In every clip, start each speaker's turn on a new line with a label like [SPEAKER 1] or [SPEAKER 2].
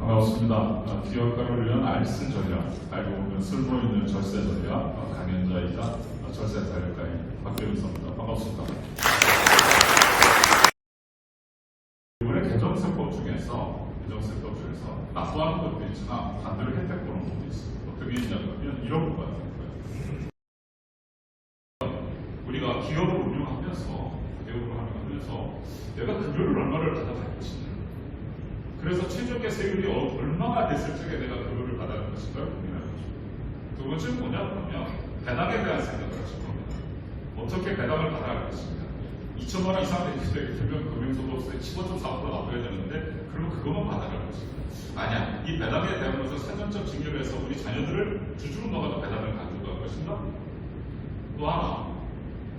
[SPEAKER 1] 반갑습니다. 어, 기업가를 위한 알쓴 전략, 알고 보면 쓸모 있는 절세 전략, 어, 강연자이자 어, 절세 전략가인 박대훈입니다. 반갑습니다. 이번에 개정세법 중에서 개정세법 중에서 납부하는 것도 있지만 반대로 혜택 보는 것도 있습니다. 어떻게 있냐면 이런 것 같아요. 우리가 기업을 운영하면서 기업을 하면서 내가 급여를 얼마를 받아갈 것이냐. 그래서 최저가 세율이 어- 얼마가 됐을 적에 내가 급여를 받아갈 것인가 고민하는 거죠. 두 번째는 뭐냐 그러면 배당에 대한 생각을 하실 겁니다. 어떻게 배당을 받아갈 것인가. 2천만 원 이상 되기 되면 금융소득세 15.4% 납부해야 되는데 그러면 그것만 받아갈 것인가. 아니야. 이 배당에 대한 것을 사전적 증여를 해서 우리 자녀들을 주주로 넣어서 배당을 가져갈 것인가. 또 하나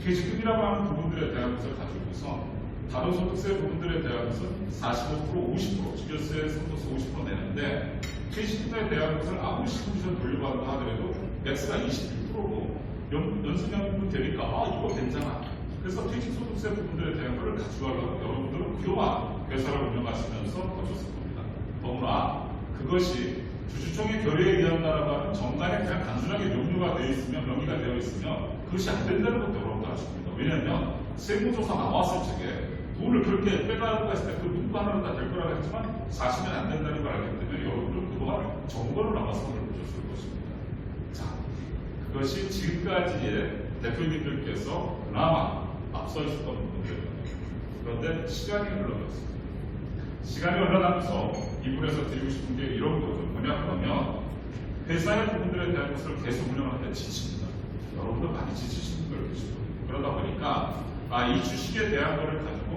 [SPEAKER 1] 퇴직금이라고 하는 부분들에 대한 것을 가지고서 다른 소득세 부분들에 대한 것은 45% 50% 직결세 상속세 50% 내는데 퇴직금에 대한 것을 아무리 시금전 돌려받는다 하더라도 맥스가 21%로 연수명분 되니까 아 이거 괜찮아 그래서 퇴직소득세 부분들에 대한 것을 가져가려고 여러분들은 그동안 회사를 운영하시면서 거쳤을 겁니다 더구나 그것이 주주총회 결의에 의한다라고 하는 정관에 그냥 단순하게 명료가 되어 있으면 명의가 되어 있으면 그것이 안 된다는 것도 여러분들 아십니다. 왜냐하면 세무조사 나왔을 적에 돈을 그렇게 빼가려고 했을 때그 문구 하나로 다 될 거라고 했지만 사실은 안 된다는 걸 알기 때문에 여러분들은 그동안 정보를 나와서 그걸 보셨을 것입니다. 자, 그것이 지금까지의 대표님들께서 그나마 앞서 있었던 부분들입니다. 그런데 시간이 흘러갔습니다. 시간이 흘러가면서 이분에서 드리고 싶은 게 이런 거죠. 뭐냐 그러면 회사의 부분들에 대한 것을 계속 운영하는데 지칩니다. 여러분도 많이 지치시는 걸 계시고 그러다 보니까 아, 이 주식에 대한 거를 가지고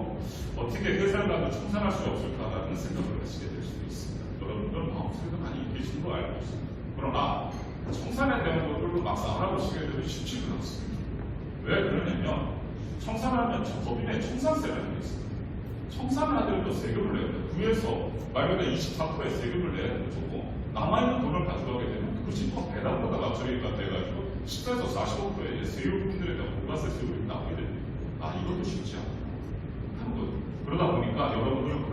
[SPEAKER 1] 어떻게 회사를 청산할 수 없을까라는 생각을 하시게 될 수도 있습니다. 여러분들 마음속에도 많이 계시는 거 알고 있습니다. 그러나 청산에 대한 것들도 막상 알아보시게 되면 쉽지가 않습니다. 왜 그러냐면 청산하면 저 법인에 청산세라는 게 있습니다. 청산을 하더라도 세금을 내야 돼요. 구에서 말 그대로 24%의 세금을 내야 되는 거고 남아있는 돈을 가져가게 되면 그것이 또 배당보다가 처리가 돼가지고 10에서 45%의 세율 부분들에 대한 부가세 세율이 나오게 됩니다. 아 이것도 쉽지 않다. 하는 거죠. 그러다 보니까 여러분들은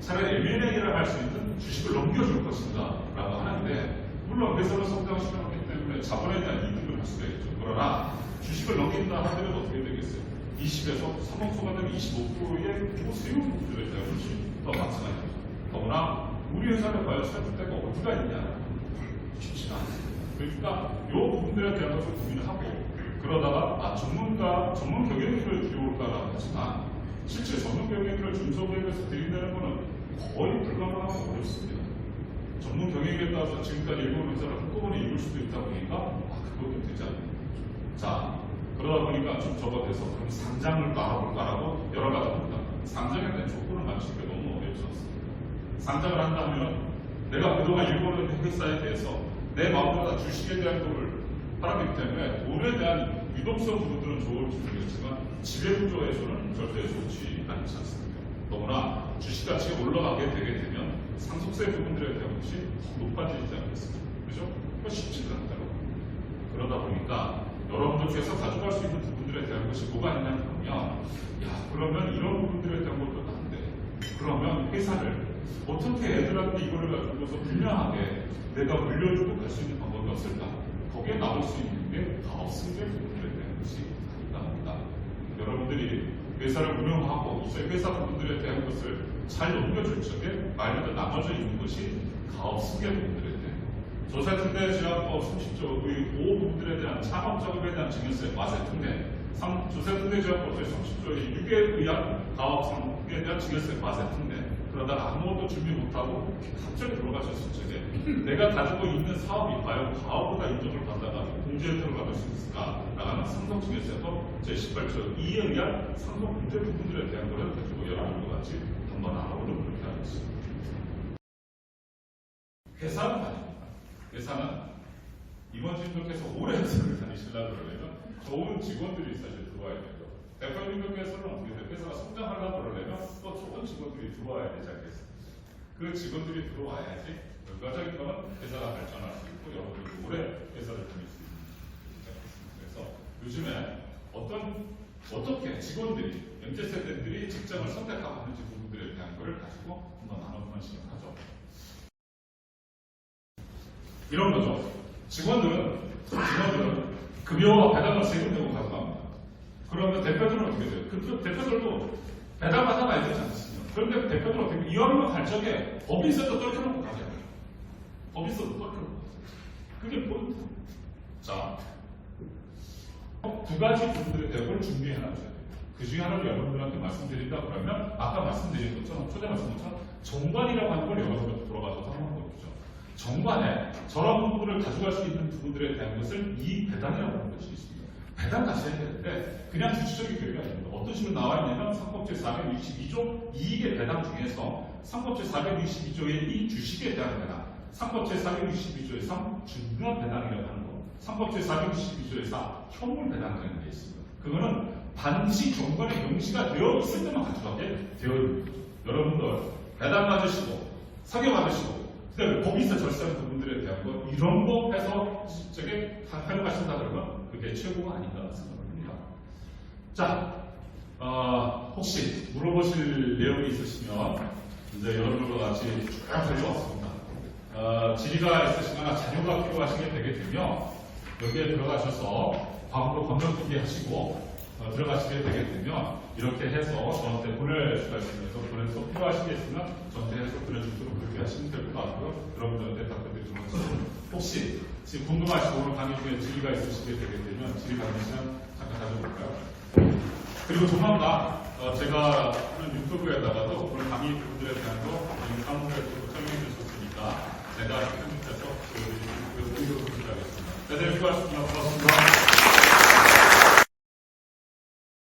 [SPEAKER 1] 차라리 M&A를 할수 있는 주식을 넘겨줄 것인가 라고 하는데 물론 회사를 성장시켜놓기 때문에 자본에 대한 이득을 할 수가 있죠. 그러나 주식을 넘긴다 하더라도 어떻게 되겠어요? 20에서 3억 소가되면 25%의 뭐 세율 부분들에 대한 것이 더 마찬가지죠. 더구나 우리 회사를 과연 데가 어디가 있냐? 쉽지가 않습니다. 그러니까 이 부분들에 대한 것을 고민하고 그러다가 아 전문가 전문 경영기를 들여올까라고 하지만 실제 전문 경영기를 중소기업에서 드린다는 것은 거의 불가능하고 어렵습니다. 전문 경영에 따라서 지금까지 일본 회사를 한꺼번에 이룰 수도 있다 보니까 아 그것도 되지 거죠. 자 그러다 보니까 좀 접어돼서 그럼 상장을 깔아볼까라고 여러 가지 합니다. 상장에 대한 조건을 맞추기가 너무 어렵지 않습니다. 상장을 한다면 내가 그동안 일본 회사에 대해서 내 마음대로 다 주식에 대한 돈을 팔았기 때문에 돈에 대한 유동성 부분들은 좋을지 모르겠지만 지배 구조에서는 절대 좋지 않지 않습니다. 너무나 가치가 올라가게 되게 되면 상속세 부분들에 대한 것이 더 높아지지 않겠습니까? 그죠? 그거 쉽지가 않다고. 그러다 보니까 여러분들께서 가져갈 수 있는 부분들에 대한 것이 뭐가 있냐 그러면 야 그러면 이런 부분들에 대한 것도 안 돼. 그러면 회사를 어떻게 애들한테 이거를 가지고서 분명하게 내가 물려주고 갈 수 있는 방법이 없을까? 거기에 나올 수 있는 게 가업승계 부분들에 대한 것이 합니다. 여러분들이 회사를 운영하고 이제 회사 부분들에 대한 것을 잘 넘겨줄 적에 말 그대로 나눠져 있는 것이 가업승계 부분들에 대한 조세특례 제한법 30조의 보호 부분들에 대한 창업작업에 대한 증여세 과세특례 조세특례 제한법 제30조의 6에 의한 가업상에 대한 증여세 과세특례 그러다가 아무것도 준비 못하고 갑자기 들어가셨을 적에 내가 가지고 있는 사업이 과연 가업보다 인정을 받다가 공제 혜택을 받을 수 있을까? 라는 상속증여세법 제18조 2에 의한 문제 부분들에 대한 것을 가지고 여러분과 같이 한번 알아보는 그렇게 하겠습니다. 회사는 아닙니다. 회사는 임원진들께서 오래 회사를 다니시려고 그러려면 좋은 직원들이 사실 들어와야 되고 대표님들께서는 어떻게 돼요? 회사가 성장하려고 그러려면 또 좋은 직원들이 들어와야 되지 않겠습니까? 그 직원들이 들어와야지 결과적인 거는 회사가 발전할 수 있고 여러분들이 오래 회사를 다닐 수 있는? 그래서 요즘에 어떤 어떻게 직원들이 MZ세대들이 직장을 선택하고 하는지 부분들에 대한 것을 가지고 한번 나눠보는 시간 이런 거죠. 직원들은, 직원들은 급여와 배당을 세금 내고 가져갑니다. 그러면 대표들은 어떻게 돼요? 그, 그 대표들도 배당 받아 가야 되지 않습니까? 그런데 대표들은 어떻게 돼요? 이왕이면 갈 적에 법인세도 떨켜놓고 가게 돼요. 법인세도 떨켜놓고 가세요. 그게 포인트. 자, 두 가지 부분들에 대해서 준비해놔야 돼요. 그 중에 하나를 여러분들한테 말씀드린다 그러면 아까 말씀드린 것처럼 초대 말씀 것처럼 정관이라고 하는 걸 여러분들 들어가셔서 한번 보죠. 정관에 저런 부분을 가져갈 수 있는 부분들에 대한 것을 이 배당이라고 하는 것이 있습니다. 배당 가셔야 되는데 그냥 주체적인 계획이 아닙니다. 어떤 식으로 나와 있냐면 상법제 462조 이익의 배당 중에서 상법제 462조의 이 주식에 대한 배당, 상법제 462조의 3 중요한 배당이라고 하는 거, 상법제 462조의 4 현물 배당이라는 게 있습니다. 그거는 반드시 정관에 명시가 되어 있을 때만 가져가게 되어 있는. 여러분들 배당 받으시고 사교 받으시고 그다음에 법인세 절세하는 부분들에 대한 거 이런 거 해서 저게 다 활용하신다 그러면 그게 최고가 아닌가 생각합니다. 자, 어, 혹시 물어보실 내용이 있으시면 이제 여러분과 같이 쭉 달려왔습니다. 어, 질의가 있으시거나 자료가 필요하시게 되게 되면 여기에 들어가셔서 광고 검역기기 하시고 어, 들어가시게 되면 이렇게 해서 저한테 보낼 수가 있으면서 보내서 필요하시겠으면 저한테 해서 보내주도록 그렇게 하시면 될 것 같고요. 여러분들한테 답변드리도록 하겠습니다. 혹시 지금 궁금하시고 오늘 강의 중에 질의가 있으시게 되게 되면 질의 받는 시간 잠깐 가져볼까요? 그리고 조만간 어, 제가 하는 유튜브에다가도 오늘 강의 부분들에 대한 거 사무실에서 설명해 주셨으니까 제가